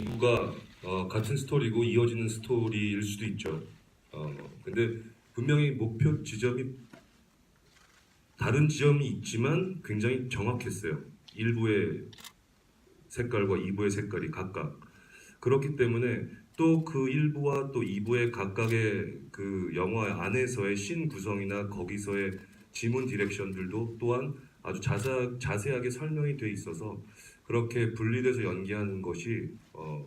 2부가 어, 같은 스토리고 이어지는 스토리일 수도 있죠. 어, 근데 분명히 목표 지점이 다른 지점이 있지만 굉장히 정확했어요. 1부의 색깔과 2부의 색깔이 각각. 그렇기 때문에 또 그 1부와 또 2부의 각각의 그 영화 안에서의 신 구성이나 거기서의 지문 디렉션들도 또한 아주 자세, 자세하게 설명이 돼 있어서 그렇게 분리돼서 연기하는 것이 어,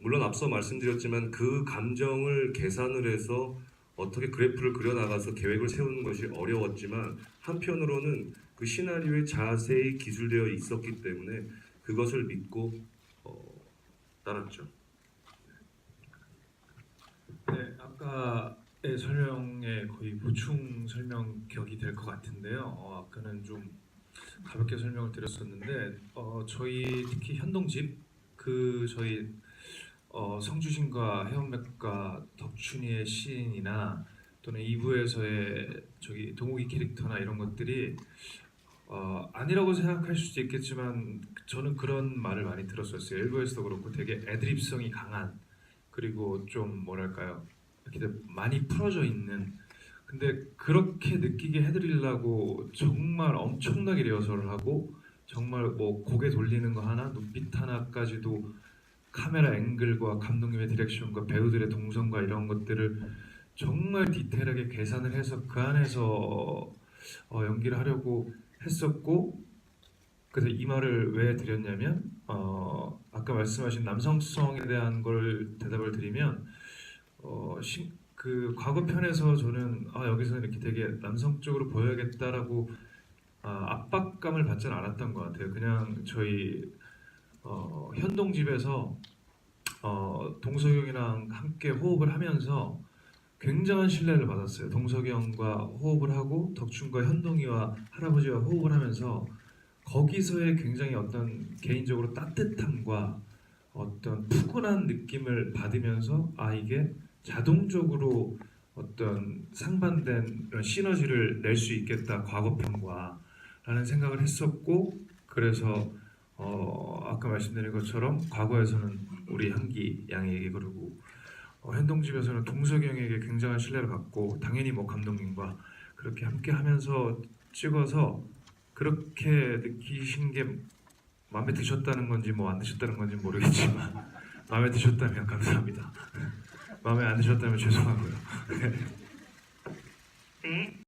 물론 앞서 말씀드렸지만 그 감정을 계산을 해서 어떻게 그래프를 그려나가서 계획을 세우는 것이 어려웠지만 한편으로는 그 시나리오에 자세히 기술되어 있었기 때문에 그것을 믿고 어, 따랐죠. 네, 아까 의 설명에 거의 보충 설명 격이 될 것 같은데요. 어, 아까는 좀 가볍게 설명을 드렸었는데 어, 저희 특히 현동집 그 저희 어, 성주신과 해원맥과 덕춘이의 시인이나 또는 2부에서의 저기 동욱이 캐릭터나 이런 것들이 어, 아니라고 생각할 수도 있겠지만 저는 그런 말을 많이 들었었어요. 일부에서도 그렇고 되게 애드립성이 강한 그리고 좀 뭐랄까요 이렇게 많이 풀어져 있는. 근데 그렇게 느끼게 해드리려고 정말 엄청나게 리허설을 하고 정말 뭐 고개 돌리는 거 하나 눈빛 하나까지도 카메라 앵글과 감독님의 디렉션과 배우들의 동선과 이런 것들을 정말 디테일하게 계산을 해서 그 안에서 어, 연기를 하려고 했었고 그래서 이 말을 왜 드렸냐면 어, 아까 말씀하신 남성성에 대한 걸 대답을 드리면 어, 신- 그 과거 편에서 저는 아, 여기서는 이렇게 되게 남성적으로 보여야겠다라고 아, 압박감을 받지는 않았던 것 같아요. 그냥 저희 어, 현동 집에서 어, 동석이 형이랑 함께 호흡을 하면서 굉장한 신뢰를 받았어요. 동석이 형과 호흡을 하고 덕춘과 현동이와 할아버지와 호흡을 하면서 거기서의 굉장히 어떤 개인적으로 따뜻함과 어떤 푸근한 느낌을 받으면서 아 이게 자동적으로 어떤 상반된 이런 시너지를 낼 수 있겠다 과거편과 라는 생각을 했었고 그래서 어 아까 말씀드린 것처럼 과거에서는 우리 한기 양에게 그리고 어, 현동집에서는 동석이 형에게 굉장한 신뢰를 갖고 당연히 뭐 감독님과 그렇게 함께 하면서 찍어서 그렇게 느끼신 게 마음에 드셨다는 건지 뭐 안 드셨다는 건지 모르겠지만 마음에 드셨다면 감사합니다. 마음에 안 드셨다면 죄송하고요.